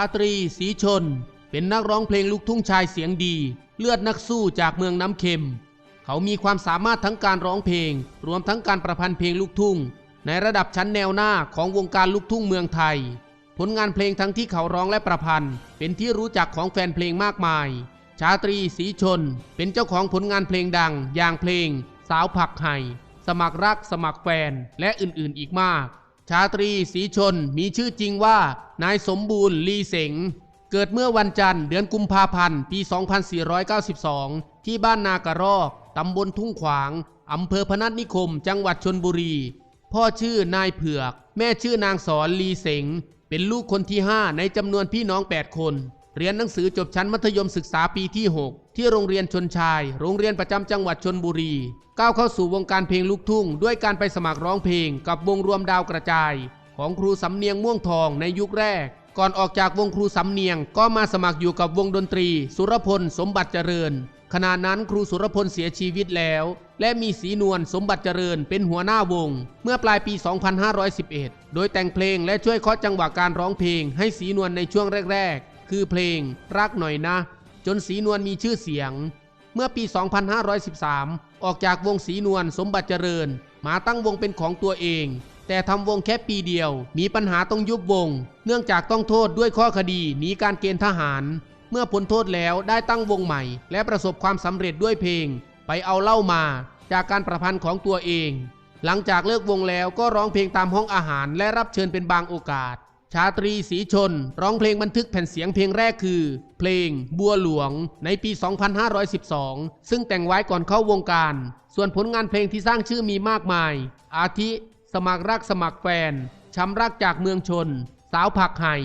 าตรีสีชน เป็นนักร้องเพลงลูกทุ่งชายเสียงดี เลือดนักสู้จากเมืองน้ำเค็ม เขามีความสามารถทั้งการร้องเพลง รวมทั้งการประพันธ์เพลงลูกทุ่ง ในระดับชั้นแนวหน้าของวงการลูกทุ่งเมืองไทย ผลงานเพลงทั้งที่เขาร้องและประพันธ์ เป็นที่รู้จักของแฟนเพลงมากมาย ชาตรีสีชน เป็นเจ้าของผลงานเพลงดัง อย่างเพลง สาวผักไห่สมัครรักสมัครแฟนและอื่นๆอีกมาก ชาตรีสีชนมีชื่อจริงว่า นายสมบูรณ์ลีเสง เกิดเมื่อวันจันทร์เดือนกุมภาพันธ์ ปี 2492 ที่บ้านนากระรอก ตำบลทุ่งขวาง อำเภอพนัสนิคม จังหวัดชนบุรี พ่อชื่อนายเผือก แม่ชื่อนางสอนลีเสง เป็นลูกคนที่ 5 ในจำนวนพี่น้อง 8 คน เรียนหนังสือจบชั้นมัธยมศึกษาปีที่ 6 ที่โรงเรียนชนชาย โรงเรียนประจำจังหวัดชนบุรี ก้าวเข้าสู่วงการเพลงลูกทุ่ง ด้วยการไปสมัครร้องเพลง กับวงรวมดาวกระจาย ของครูสำเนียงม่วงทองในยุคแรก ก่อนออกจากวงครูสำเนียง ก็มาสมัครอยู่กับวงดนตรี สุรพลสมบัติเจริญ ขณะนั้นครูสุรพลเสียชีวิตแล้ว และมีสีนวลสมบัติเจริญเป็นหัวหน้าวง เมื่อปลายปี 2511 โดยแต่งเพลงและช่วยเคาะจังหวะการร้องเพลง ให้สีนวลในช่วงแรก ๆ คือเพลงรักหน่อยนะ จนสีนวลมีชื่อเสียง เมื่อปี 2513 ออกจากวงสีนวลสมบัติเจริญ มาตั้งวงเป็นของตัวเอง แต่ทำวงแค่ปีเดียว มีปัญหาต้องยุบวง เนื่องจากต้องโทษด้วยข้อคดีหนีการเกณฑ์ทหาร เมื่อพ้นโทษแล้วได้ตั้งวงใหม่ และประสบความสำเร็จด้วยเพลง ไปเอาเล่ามาจากการประพันธ์ของตัวเอง หลังจากเลิกวงแล้วก็ร้องเพลงตามห้องอาหารและรับเชิญเป็นบางโอกาส ชาตรีสีชน ร้องเพลงบันทึกแผ่นเสียงเพลงแรกคือ เพลง บัวหลวง ในปี 2512 ซึ่งแต่งไว้ก่อนเข้าวงการ ส่วนผลงานเพลงที่สร้างชื่อมีมากมาย อาทิ สมัครรักสมัครแฟน ช้ำรักจากเมืองชน สาวผักไห่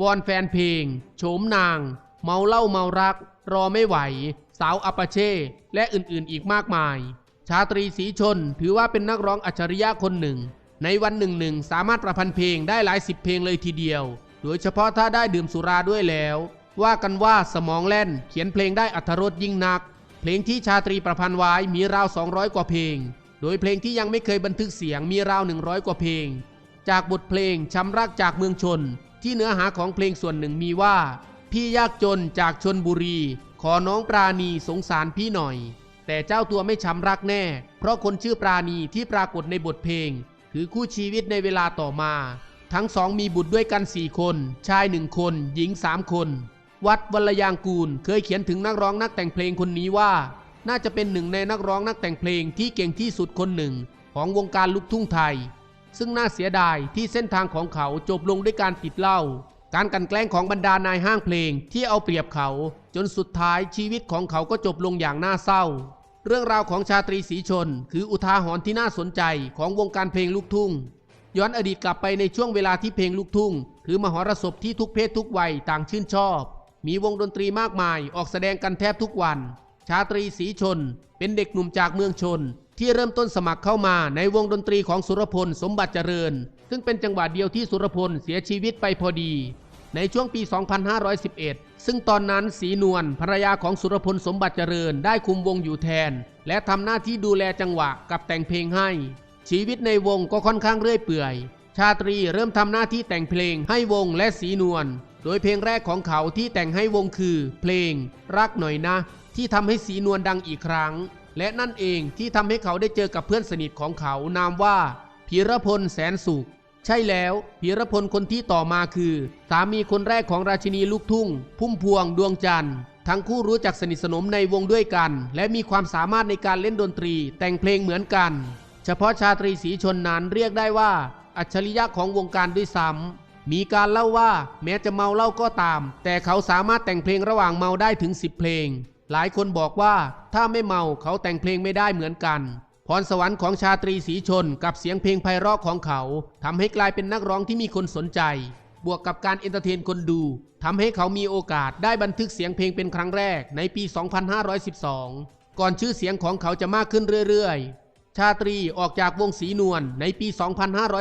วอนแฟนเพลง โฉมนาง เมาเล้าเมารัก รอไม่ไหว สาวอัปปาเช่ และอื่นๆอีกมากมาย ชาตรีสีชนถือว่าเป็นนักร้องอัจฉริยะคนหนึ่ง ในวันหนึ่งหนึ่งสามารถประพันธ์เพลงได้หลายสิบเพลงเลยทีเดียว โดยเฉพาะถ้าได้ดื่มสุราด้วยแล้ว ว่ากันว่าสมองแล่นเขียนเพลงได้อัธรสยิ่งนัก เพลงที่ชาตรีประพันธ์ไว้มีราว 200 กว่าเพลง โดยเพลงที่ยังไม่เคยบันทึกเสียงมีราว 100 กว่าเพลง จากบทเพลงช้ำรักจากเมืองชน ที่เนื้อหาของเพลงส่วนหนึ่งมีว่า พี่ยากจนจากชนบุรี ขอน้องปราณีสงสารพี่หน่อย แต่เจ้าตัวไม่ช้ำรักแน่ เพราะคนชื่อปราณีที่ปรากฏในบทเพลง คือคู่ชีวิตในเวลาต่อมา ทั้งสองมีบุตรด้วยกันสี่คน ชายหนึ่งคน หญิงสามคน วัดวรยางกูลเคยเขียนถึงนักร้องนักแต่งเพลงคนนี้ว่า น่าจะเป็นหนึ่งในนักร้องนักแต่งเพลงที่เก่งที่สุดคนหนึ่ง ของวงการลูกทุ่งไทย ซึ่งน่าเสียดายที่เส้นทางของเขาจบลงด้วยการติดเหล้าการกันแกล้งของบรรดานายห้างเพลงที่เอาเปรียบเขา จนสุดท้ายชีวิตของเขาก็จบลงอย่างน่าเศร้า เรื่องราวของชาตรีสีชน คืออุทาหรณ์ที่น่าสนใจของวงการเพลงลูกทุ่ง ย้อนอดีตกลับไปในช่วงเวลาที่เพลงลูกทุ่ง คือมหรสพที่ทุกเพศทุกวัยต่างชื่นชอบ มีวงดนตรีมากมายออกแสดงกันแทบทุกวัน ชาตรีสีชน เป็นเด็กหนุ่มจากเมืองชน ที่เริ่มต้นสมัครเข้ามาในวงดนตรีของสุรพลสมบัติเจริญ ซึ่งเป็นจังหวะเดียวที่สุรพลเสียชีวิตไปพอดี ในช่วงปี 2511 ซึ่งตอนนั้นสีนวลภรรยาของสุรพลสมบัติเจริญได้คุมวงอยู่แทน และทำหน้าที่ดูแลจังหวะกับแต่งเพลงให้ ชีวิตในวงก็ค่อนข้างเรื่อยเปื่อย ชาตรีเริ่มทำหน้าที่แต่งเพลงให้วงและสีนวล โดยเพลงแรกของเขาที่แต่งให้วงคือ เพลง รักหน่อยนะ ที่ทำให้สีนวลดังอีกครั้ง และนั่นเองที่ทำให้เขาได้เจอกับเพื่อนสนิทของเขานามว่าพีรพลแสนสุข ใช่แล้วพีรพลคนที่ต่อมาคือ สามีคนแรกของราชินีลูกทุ่ง พุ่มพวงดวงจันทร์ทั้งคู่รู้จักสนิทสนมในวงด้วยกัน และมีความสามารถในการเล่นดนตรี แต่งเพลงเหมือนกัน เฉพาะชาตรีสีชนนั้นเรียกได้ว่า อัจฉริยะของวงการด้วยซ้ำมีการเล่าว่าแม้จะเมาเหล้าก็ตาม แต่เขาสามารถแต่งเพลงระหว่างเมาได้ถึง 10 เพลง หลายคนบอกว่าถ้าไม่เมาเขาแต่งเพลงไม่ได้เหมือนกัน พรสวรรค์ของชาตรีสีชนกับเสียงเพลงไพเราะของเขาทำให้กลายเป็นนักร้องที่มีคนสนใจ บวกกับการเอนเตอร์เทนคนดูทำให้เขามีโอกาสได้บันทึกเสียงเพลงเป็นครั้งแรกในปี 2512 ก่อนชื่อเสียงของเขาจะมากขึ้นเรื่อยๆ ชาตรีออกจากวงสีนวลในปี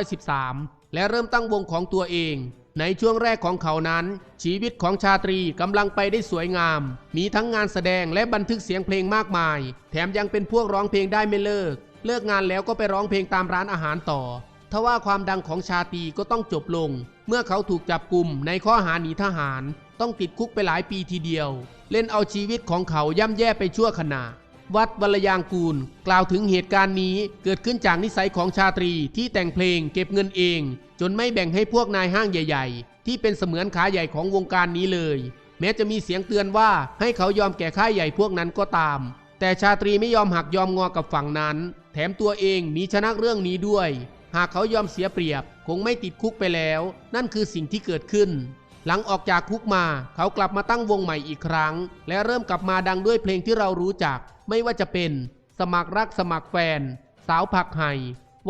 2513 และเริ่มตั้งวงของตัวเอง ในช่วงแรกของเขานั้น ชีวิตของชาตรีกำลังไปได้สวยงาม มีทั้งงานแสดงและบันทึกเสียงเพลงมากมาย แถมยังเป็นพวกร้องเพลงได้ไม่เลิก เลิกงานแล้วก็ไปร้องเพลงตามร้านอาหารต่อทว่าความดังของชาตรีก็ต้องจบลง เมื่อเขาถูกจับกลุ่มในข้อหาหนีทหาร ต้องติดคุกไปหลายปีทีเดียว เล่นเอาชีวิตของเขาย่ำแย่ไปชั่วขณะ วัดวรยางกูล กล่าวถึงเหตุการณ์นี้เกิดขึ้นจากนิสัยของชาตรีที่แต่งเพลงเก็บเงินเอง จนไม่แบ่งให้พวกนายห้างใหญ่ ๆ ที่เป็นเสมือนขาใหญ่ของวงการนี้เลย แม้จะมีเสียงเตือนว่าให้เขายอมแก่ค่ายใหญ่พวกนั้นก็ตาม แต่ชาตรีไม่ยอมหักยอมงอกับฝั่งนั้น แถมตัวเองหนีชนะเรื่องนี้ด้วย หากเขายอมเสียเปรียบ คงไม่ติดคุกไปแล้ว นั่นคือสิ่งที่เกิดขึ้น หลังออกจากคุกมา เขากลับมาตั้งวงใหม่อีกครั้ง และเริ่มกลับมาดังด้วยเพลงที่เรารู้จัก ไม่ว่าจะเป็น สมัครรักสมัครแฟน สาวผักไห่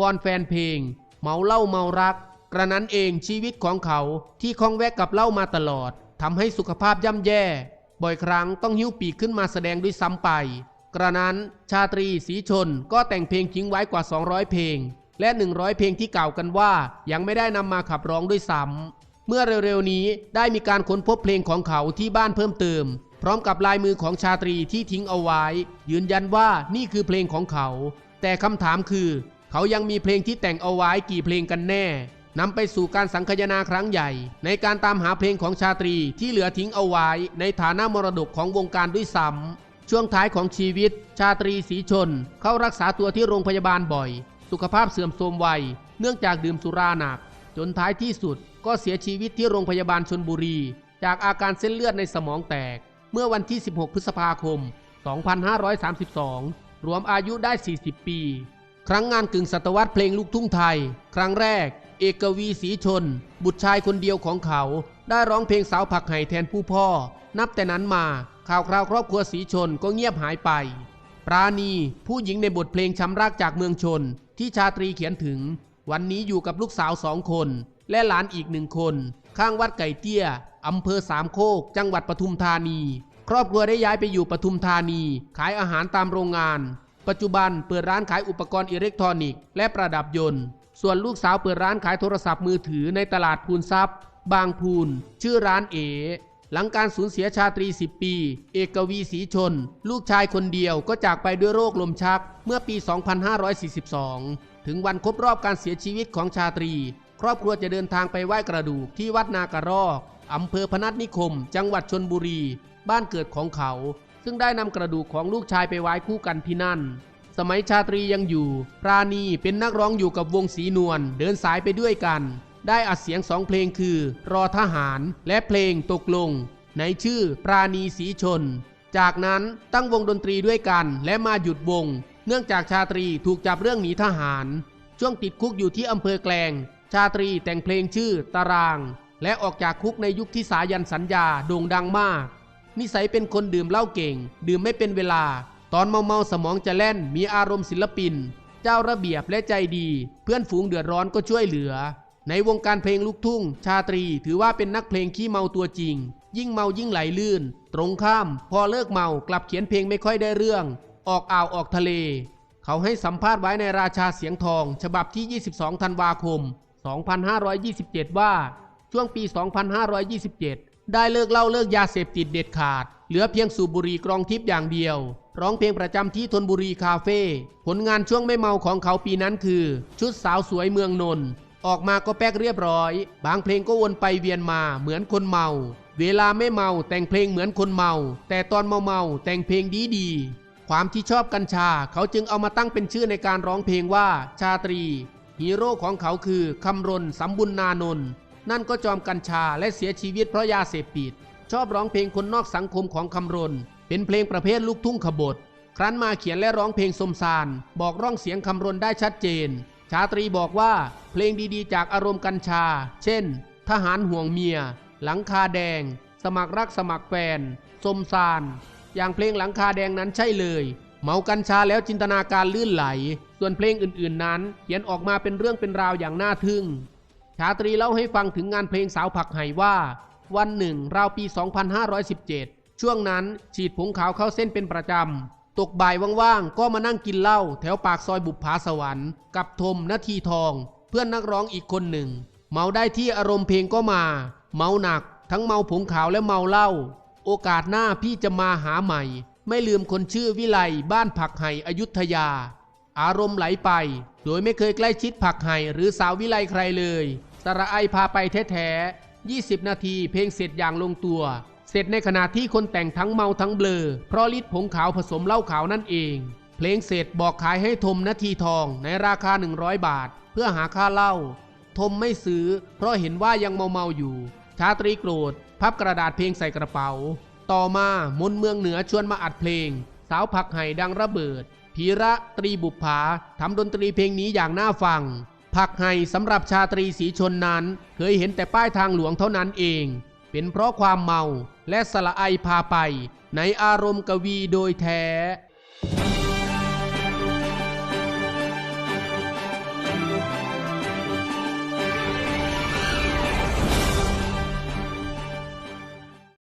วอนแฟนเพลง เมาเหล้าเมารัก กระนั้นเองชีวิตของเขาที่คล้องแวะกับเหล้ามาตลอดทำให้สุขภาพย่ำแย่ บ่อยครั้งต้องหิ้วปีกขึ้นมาแสดงด้วยซ้ำไป กระนั้นชาตรีสีชนก็แต่งเพลงทิ้งไว้กว่า 200 เพลง และ 100 เพลงที่กล่าวกันว่ายังไม่ได้นำมาขับร้องด้วยซ้ำ เมื่อเร็วๆนี้ได้มีการค้นพบเพลงของเขาที่บ้านเพิ่มเติม พร้อมกับลายมือของชาตรีที่ทิ้งเอาไว้ ยืนยันว่านี่คือเพลงของเขา แต่คำถามคือ เขายังมีเพลงที่แต่งเอาไว้กี่เพลงกันแน่นำไปสู่การสังคายนาครั้งใหญ่ ในการตามหาเพลงของชาตรีที่เหลือทิ้งเอาไว้ ในฐานะมรดกของวงการด้วยซ้ำช่วงท้ายของชีวิต ชาตรีสีชน เข้ารักษาตัวที่โรงพยาบาลบ่อย สุขภาพเสื่อมโทรมไวเนื่องจากดื่มสุราหนัก จนท้ายที่สุดก็เสียชีวิตที่โรงพยาบาลชนบุรี จากอาการเส้นเลือดในสมองแตก เมื่อวันที่ 16 พฤษภาคม 2532 รวมอายุได้ 40 ปี ครั้งงานกึ่งศตวรรษเพลงลูกทุ่งไทย ครั้งแรก เอกวีศรีชน บุตรชายคนเดียวของเขา ได้ร้องเพลงสาวผักไห่แทนผู้พ่อ นับแต่นั้นมาข่าวคราวครอบครัวศรีชนก็เงียบหายไป ปราณีผู้หญิงในบทเพลงช้ำรักจากเมืองชนที่ชาตรีเขียนถึง วันนี้อยู่กับลูกสาวสองคน และหลานอีกหนึ่งคน ข้างวัดไก่เตี้ยอำเภอสามโคก จังหวัดปทุมธานี ครอบครัวได้ย้ายไปอยู่ปทุมธานี ขายอาหารตามโรงงาน ปัจจุบันเปิดร้านขายอุปกรณ์อิเล็กทรอนิกส์และประดับยนต์ ส่วนลูกสาวเปิดร้านขายโทรศัพท์มือถือในตลาดพูนทรัพย์ บางพูน ชื่อร้านเอ หลังการสูญเสียชาตรี 10 ปี เอกวีศรีชน ลูกชายคนเดียวก็จากไปด้วยโรคลมชักเมื่อปี 2542 ถึงวันครบรอบการเสียชีวิตของชาตรี ครอบครัวจะเดินทางไปไหว้กระดูกที่วัดนากระรอกอำเภอพนัสนิคม จังหวัดชนบุรี บ้านเกิดของเขา ซึ่งได้นำกระดูกของลูกชายไปไว้คู่กันที่นั่น สมัยชาตรียังอยู่ ปราณีเป็นนักร้องอยู่กับวงสีนวลเดินสายไปด้วยกัน ได้อัดเสียงสองเพลงคือ รอทหารและเพลงตกลง ในชื่อปราณีสีชน จากนั้นตั้งวงดนตรีด้วยกันและมาหยุดวง เนื่องจากชาตรีถูกจับเรื่องหนีทหาร ช่วงติดคุกอยู่ที่อำเภอแกลง ชาตรีแต่งเพลงชื่อตาราง และออกจากคุกในยุคที่สายันสัญญาโด่งดังมาก นิสัยเป็นคนดื่มเหล้าเก่ง ดื่มไม่เป็นเวลา ตอนเมาเมาสมองจะแล่นมีอารมณ์ศิลปิน เจ้าระเบียบและใจดี เพื่อนฝูงเดือดร้อนก็ช่วยเหลือ ในวงการเพลงลูกทุ่ง ชาตรีถือว่าเป็นนักเพลงขี้เมาตัวจริง ยิ่งเมายิ่งไหลลื่น ตรงข้าม พอเลิกเมากลับเขียนเพลงไม่ค่อยได้เรื่อง ออกอ่าวออกทะเล เขาให้สัมภาษณ์ไว้ในราชาเสียงทอง ฉบับที่ 22 ธันวาคม 2527 ว่า ช่วงปี 2527 ได้เลิกเหล้าเลิกยาเสพติดเด็ดขาด เหลือเพียงสูบบุหรี่กรองทิพย์อย่างเดียวร้องเพลงประจำที่ธนบุรีคาเฟ่ ผลงานช่วงไม่เมาของเขาปีนั้นคือ ชุดสาวสวยเมืองนนท์ ออกมาก็แป๊กเรียบร้อย บางเพลงก็วนไปเวียนมาเหมือนคนเมา เวลาไม่เมาแต่งเพลงเหมือนคนเมา แต่ตอนเมาเมาแต่งเพลงดีดีๆความที่ชอบกัญชาเขาจึงเอามาตั้งเป็นชื่อในการร้องเพลงว่า ชาตรี ฮีโร่ของเขาคือคำรณสำบุญนานนท์นั่นก็จอมกัญชาและเสียชีวิตเพราะยาเสพติด ชอบร้องเพลงคนนอกสังคมของคำรณ เป็นเพลงประเภทลูกทุ่งขบถครั้นมาเขียนและร้องเพลงสมสาร บอกร่องเสียงคำรณได้ชัดเจน ชาตรีบอกว่าเพลงดีๆ จากอารมณ์กัญชา เช่น ทหารห่วงเมีย หลังคาแดง สมัครรักสมัครแฟน สมสารอย่างเพลงหลังคาแดงนั้นใช่เลย เมากัญชาแล้วจินตนาการลื่นไหล ส่วนเพลงอื่นๆนั้น เขียนออกมาเป็นเรื่องเป็นราวอย่างน่าทึ่ง ชาตรีเล่าให้ฟังถึงงานเพลงสาวผักไห่ว่า วันหนึ่งราวปี 2517 ช่วงนั้นฉีดผงขาวเข้าเส้นเป็นประจำ ตกบ่ายว่างๆ ก็มานั่งกินเหล้าแถวปากซอยบุปผาสวรรค์กับทมนาทีทอง เพื่อนนักร้องอีกคนหนึ่ง เมาได้ที่อารมณ์เพลงก็มา เมาหนัก ทั้งเมาผงขาวและเมาเหล้าโอกาสหน้าพี่จะมาหาใหม่ ไม่ลืมคนชื่อวิไลบ้านผักไห่อยุธยา อารมณ์ไหลไป โดยไม่เคยใกล้ชิดผักไห่หรือสาววิไลใครเลย สระไอพาไปแท้ๆ20 นาทีเพลงเสร็จอย่างลงตัว เสร็จในขณะที่คนแต่งทั้งเมาทั้งเบลอ เพราะฤทธิ์ผงขาวผสมเหล้าขาวนั่นเอง เพลงเสร็จบอกขายให้ทมนาทีทองในราคา 100 บาท เพื่อหาค่าเหล้าทมไม่ซื้อ เพราะเห็นว่ายังเมาๆอยู่ ชาตรีโกรธ พับกระดาษเพลงใส่กระเป๋า ต่อมามนเมืองเหนือชวนมาอัดเพลง สาวผักไห่ดังระเบิดพีระตรีบุปผาทำดนตรีเพลงนี้อย่างน่าฟังผักไห่สำหรับชาตรีสีชนนั้น เคยเห็นแต่ป้ายทางหลวงเท่านั้นเอง เป็นเพราะความเมาและสละไอพาไปในอารมณ์กวีโดยแท้